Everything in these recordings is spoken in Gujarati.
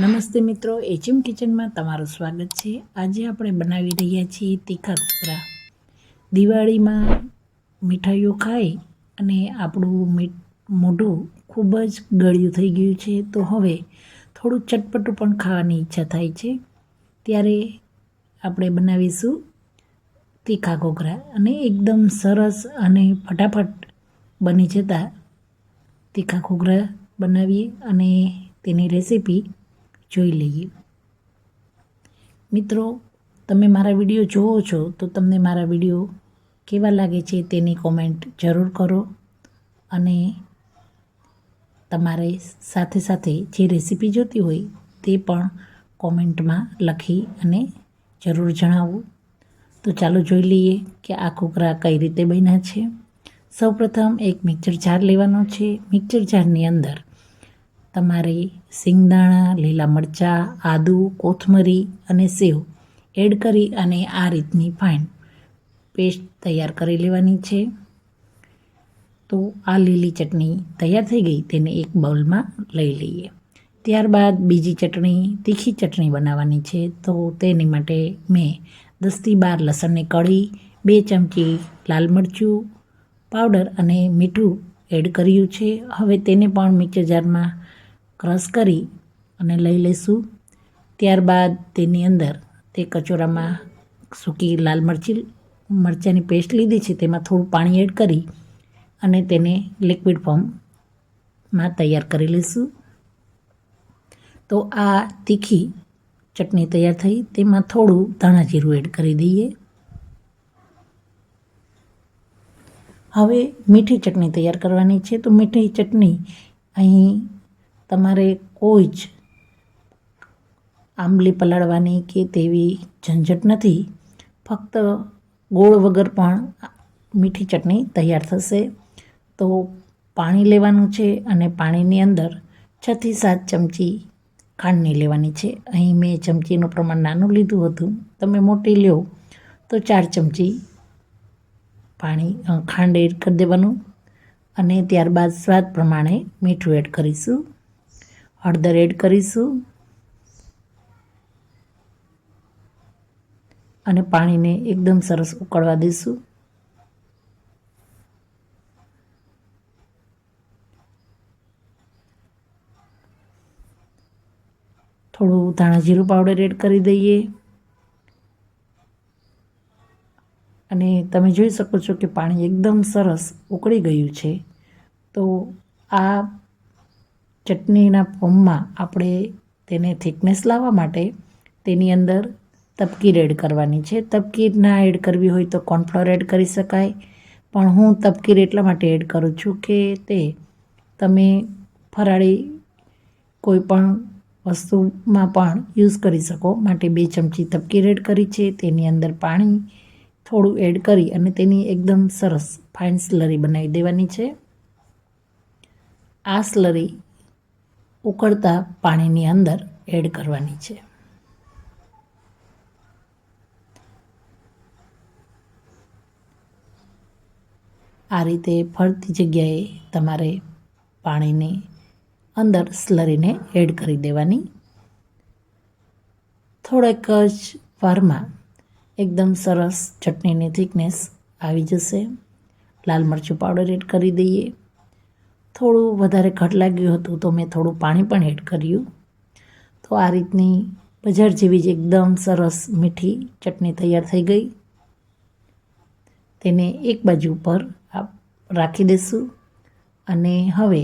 નમસ્તે મિત્રો એચએમ કિચનમાં તમારું સ્વાગત છે. આજે આપણે બનાવી રહ્યા છીએ તીખા ઘૂઘરા દિવાળીમાં મીઠાઈઓ ખાઈ અને આપણું મોઢું ખૂબ જ ગળ્યું થઈ ગયું છે. તો હવે થોડું ચટપટું પણ ખાવાની ઈચ્છા થાય છે. ત્યારે આપણે બનાવીશું તીખા ઘોઘરા. અને એકદમ સરસ અને ફટાફટ બની જતા તીખા ઘોઘરા બનાવીએ અને તેની રેસીપી જોઈ લઈએ. મિત્રો, તમે મારા વીડિયો જોવો છો તો તમને મારા વીડિયો કેવા લાગે છે તેની કોમેન્ટ જરૂર કરો અને તમારે સાથે સાથે જે રેસીપી જોતી હોય તે પણ કોમેન્ટમાં લખી અને જરૂર જણાવો. તો ચાલો જોઈ લઈએ કે આ કોકરા કઈ રીતે બન્યા છે. સૌપ્રથમ એક મિક્સર જાર લેવાનો છે. મિક્સર જારની અંદર તમારે સિંગદાણા, લીલા મરચાં, આદુ, કોથમરી અને સેવ એડ કરી અને આ રીતની ફાઇન પેસ્ટ તૈયાર કરી લેવાની છે. તો આ લીલી ચટણી તૈયાર થઈ ગઈ, તેને એક બાઉલમાં લઈ લઈએ. ત્યારબાદ બીજી ચટણી, તીખી ચટણી બનાવવાની છે, તો તેની માટે મેં દસથી બાર લસણની કળી, બે ચમચી લાલ મરચું પાવડર અને મીઠું એડ કર્યું છે. હવે તેને પણ મિક્સર જારમાં ક્રશ કરી અને લઈ લઈશું. ત્યારબાદ તેની અંદર તે કચોરામાં સૂકી લાલ મરચી, મરચાંની પેસ્ટ લીધી છે, તેમાં થોડું પાણી એડ કરી અને તેને લિક્વિડ ફોર્મમાં તૈયાર કરી લઈશું. તો આ તીખી ચટણી તૈયાર થઈ, તેમાં થોડું ધાણા જીરું એડ કરી દઈએ. હવે મીઠી ચટણી તૈયાર કરવાની છે, તો મીઠી ચટણી અહીં તમારે કોઈ જ આંબલી પલાળવાની કે તેવી ઝંઝટ નથી. ફક્ત ગોળ વગર પણ મીઠી ચટણી તૈયાર થશે. તો પાણી લેવાનું છે અને પાણીની અંદર છથી સાત ચમચી ખાંડની લેવાની છે. અહીં મેં ચમચીનું પ્રમાણ નાનું લીધું હતું. તમે મોટી લ્યો તો ચાર ચમચી પાણી ખાંડ એડ કરી દેવાનું અને ત્યારબાદ સ્વાદ પ્રમાણે મીઠું એડ કરીશું. હળદર એડ કરીશું. અને પાણીને એકદમ સરસ ઉકળવા દઈશું. થોડું ધાણા જીરું પાવડર એડ કરી દઈએ. અને તમે જોઈ શકો છો કે પાણી એકદમ સરસ ઉકળી ગયું છે. તો આ ચટણીના ફોર્મમાં આપણે તેને થિકનેસ લાવવા માટે તેની અંદર તપકીર એડ કરવાની છે. તપકીર ના એડ કરવી હોય તો કોર્નફ્લોર એડ કરી શકાય. પણ હું તપકીર એટલા માટે એડ કરું છું કે તે તમે ફરાળી કોઈ પણ વસ્તુમાં પણ યુઝ કરી શકો. માટે બે ચમચી તપકીર એડ કરી છે. તેની અંદર પાણી થોડું એડ કરી અને તેની એકદમ સરસ ફાઇન સ્લરી બનાવી દેવાની છે. આ સ્લરી ઉકળતા પાણીની અંદર એડ કરવાની છે. આ રીતે ફરતી જગ્યાએ તમારે પાણીને અંદર સ્લરીને એડ કરી દેવાની. થોડેક જ વારમાં એકદમ સરસ ચટણીની થિકનેસ આવી જશે. લાલ મરચું પાવડર એડ કરી દઈએ. થોડું વધારે ઘટ લાગ્યું હતું તો મેં થોડું પાણી પણ એડ કર્યું. તો આ રીતની બજાર જેવી જ એકદમ સરસ મીઠી ચટણી તૈયાર થઈ ગઈ. તેને એક બાજુ પર રાખી દઈશું અને હવે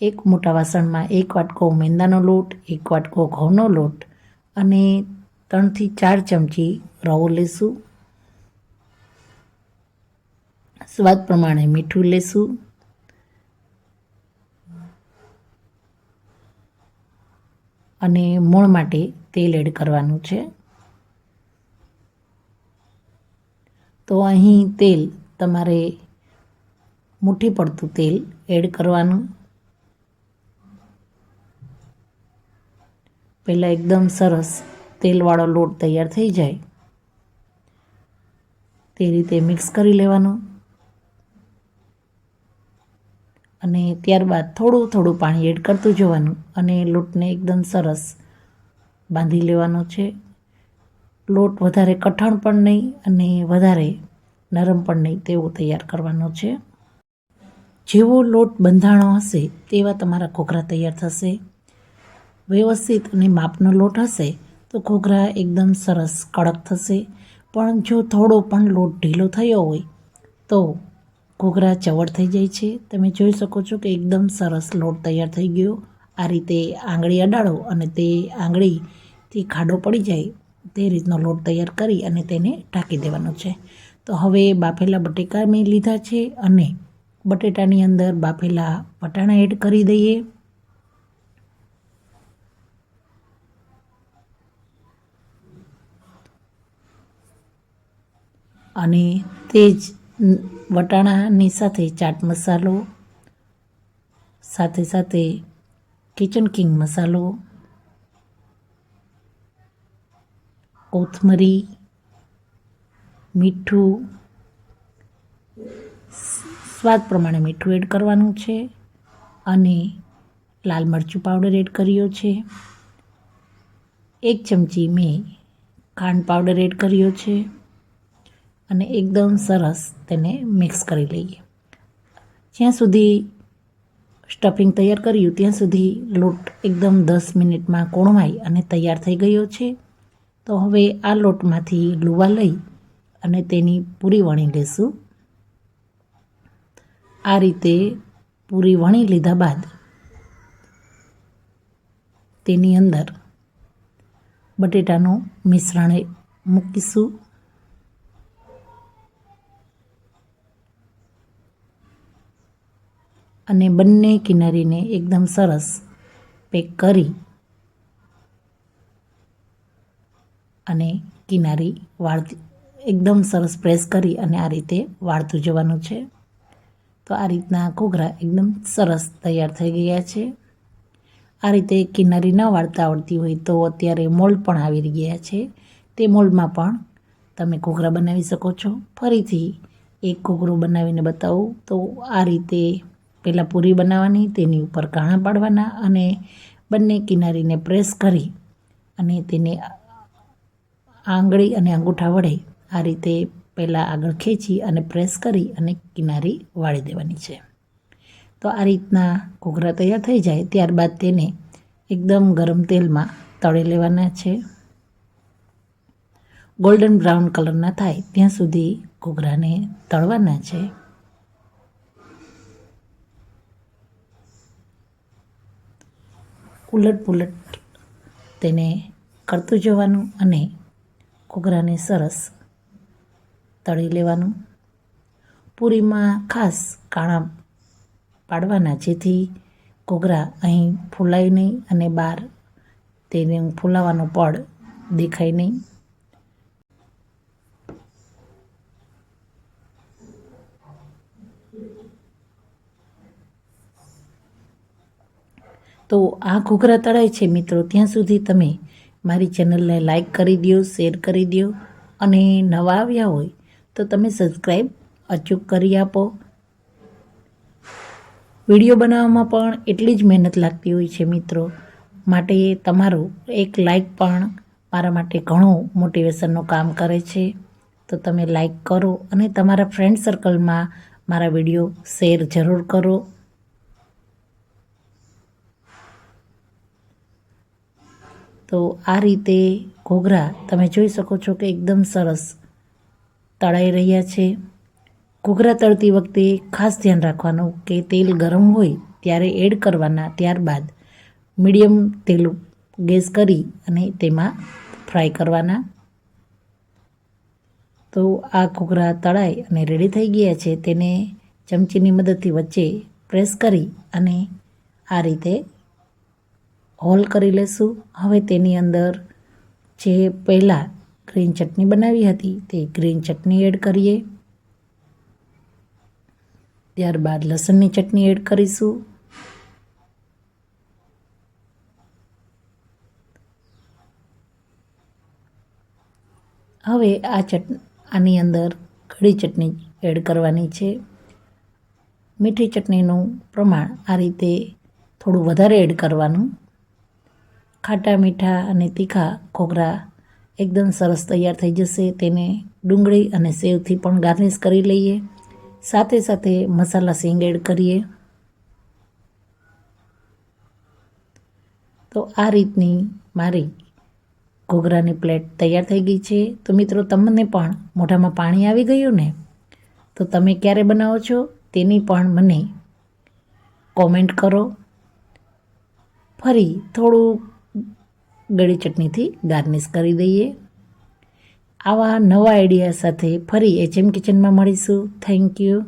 એક મોટા વાસણમાં એક વાટકો મેંદાનો લોટ, એક વાટકો ઘઉંનો લોટ અને ત્રણથી ચાર ચમચી રવો લેશું. સ્વાદ પ્રમાણે મીઠું લેશું. અને મૂળ માટે તેલ એડ કરવાનું છે. તો અહીં તેલ, તમારે મુઠ્ઠી પડતું તેલ એડ કરવાનું. પહેલાં એકદમ સરસ તેલવાળો લોટ તૈયાર થઈ જાય. તે રીતે મિક્સ કરી લેવાનું. અને ત્યારબાદ થોડું થોડું પાણી એડ કરતું જવાનું અને લોટને એકદમ સરસ બાંધી લેવાનો છે. લોટ વધારે કઠણ પણ નહીં અને વધારે નરમ પણ નહીં તેવો તૈયાર કરવાનો છે. જેવો લોટ બંધાણો હશે તેવા તમારા ઘોઘરા તૈયાર થશે. વ્યવસ્થિત અને માપનો લોટ હશે તો ઘોઘરા એકદમ સરસ કડક થશે. પણ જો થોડો પણ લોટ ઢીલો થયો હોય તો ઘોઘરા ચવડ થઈ જાય છે. તમે જોઈ શકો છો કે એકદમ સરસ લોટ તૈયાર થઈ ગયો. આ રીતે આંગળી અડાડો અને તે આંગળીથી ખાડો પડી જાય તે રીતનો લોટ તૈયાર કરી અને તેને ઢાંકી દેવાનો છે. તો હવે બાફેલા બટેકા મેં લીધા છે અને બટેટાની અંદર બાફેલા વટાણા એડ કરી દઈએ. અને તે જ વટાણાની સાથે ચાટ મસાલો, સાથે સાથે કિચન કિંગ મસાલો, કોથમરી, મીઠું, સ્વાદ પ્રમાણે મીઠું એડ કરવાનું છે અને લાલ મરચું પાવડર એડ કર્યો છે. એક ચમચી મેં ખાંડ પાવડર એડ કર્યો છે. અને એકદમ સરસ તેને મિક્સ કરી લઈએ. જ્યાં સુધી સ્ટફિંગ તૈયાર કર્યું, ત્યાં સુધી લોટ એકદમ દસ મિનિટમાં કોણવાઈ અને તૈયાર થઈ ગયો છે. તો હવે આ લોટમાંથી લુવા લઈ અને તેની પૂરી વણી લેશું. આ રીતે પૂરી વણી લીધા બાદ તેની અંદર બટેટાનું મિશ્રણ મૂકીશું. અને બંને કિનારીને એકદમ સરસ પેક કરી અને કિનારી વાળતી, એકદમ સરસ પ્રેસ કરી અને આ રીતે વાળતું જવાનું છે. તો આ રીતના ઘૂઘરા એકદમ સરસ તૈયાર થઈ ગયા છે. આ રીતે કિનારી ન વાળતા આવડતી હોય તો અત્યારે મોલ્ડ પણ આવી ગયા છે. તે મોલ્ડમાં પણ તમે ઘૂઘરા બનાવી શકો છો. ફરીથી એક ઘૂઘરો બનાવીને બતાવું. તો આ રીતે પહેલાં પૂરી બનાવવાની, તેની ઉપર કાણા પાડવાના અને બંને કિનારીને પ્રેસ કરી અને તેને આંગળી અને અંગૂઠા વડે આ રીતે પહેલાં આગળ ખેંચી અને પ્રેસ કરી અને કિનારી વાળી દેવાની છે. તો આ રીતના ઘોઘરા તૈયાર થઈ જાય, ત્યારબાદ તેને એકદમ ગરમ તેલમાં તળી લેવાના છે. ગોલ્ડન બ્રાઉન કલરના થાય, ત્યાં સુધી ઘોઘરાને તળવાના છે. ઉલટ પુલટ તેને કરતું જવાનું અને ઘૂઘરાને સરસ તળી લેવાનું. પૂરીમાં ખાસ કાણા પાડવાના, જેથી ઘૂઘરા અહીં ફૂલાય નહીં અને બહાર તેને ફૂલાવાનો પડ દેખાય નહીં. તો આ ઘૂઘરા તળાય છે મિત્રો. ત્યાં સુધી તમે મારી ચેનલને લાઈક કરી દો શેર કરી દો અને નવા આવ્યા હોય તો તમે સબસ્ક્રાઈબ અચૂક કરી આપો. વીડિયો બનાવવામાં પણ એટલી જ મહેનત લાગતી હોય છે મિત્રો. માટે તમારું એક લાઈક પણ મારા માટે ઘણું મોટિવેશનનું કામ કરે છે. તો તમે લાઈક કરો અને તમારા ફ્રેન્ડ સર્કલમાં મારા વીડિયો શેર જરૂર કરો. તો આ રીતે ઘોઘરા તમે જોઈ શકો છો કે એકદમ સરસ તળાઈ રહ્યા છે. ઘૂઘરા તળતી વખતે ખાસ ધ્યાન રાખવાનું કે તેલ ગરમ હોય ત્યારે એડ કરવાના ત્યારબાદ મીડિયમ તેલ ગેસ કરી અને તેમાં ફ્રાય કરવાના. તો આ ઘૂઘરા તળાઈ અને રેડી થઈ ગયા છે. તેને ચમચીની મદદથી વચ્ચે પ્રેસ કરી અને આ રીતે હોલ કરી લઈશું હવે તેની અંદર જે પહેલાં ગ્રીન ચટણી બનાવી હતી તે ગ્રીન ચટણી એડ કરીએ. ત્યારબાદ લસણની ચટણી એડ કરીશું. હવે આ ચટ, આની અંદર ઘડી ચટણી એડ કરવાની છે. મીઠી ચટણીનું પ્રમાણ આ રીતે થોડું વધારે એડ કરવાનું. ખાટા મીઠા અને તીખા ઘોઘરા એકદમ સરસ તૈયાર થઈ જશે. તેને ડુંગળી અને સેવથી પણ ગાર્નિશ કરી લઈએ. સાથે સાથે મસાલા સિંગ કરીએ. તો આ રીતની મારી ઘોઘરાની પ્લેટ તૈયાર થઈ ગઈ છે. તો મિત્રો, તમને પણ મોઢામાં પાણી આવી ગયું ને? તો તમે ક્યારે બનાવો છો તેની પણ મને કોમેન્ટ કરો. ફરી થોડું ગળી ચટણીથી ગાર્નિશ કરી દઈએ. આવા નવા આઈડિયા સાથે ફરી એચએમ કિચનમાં મળીશું. Thank you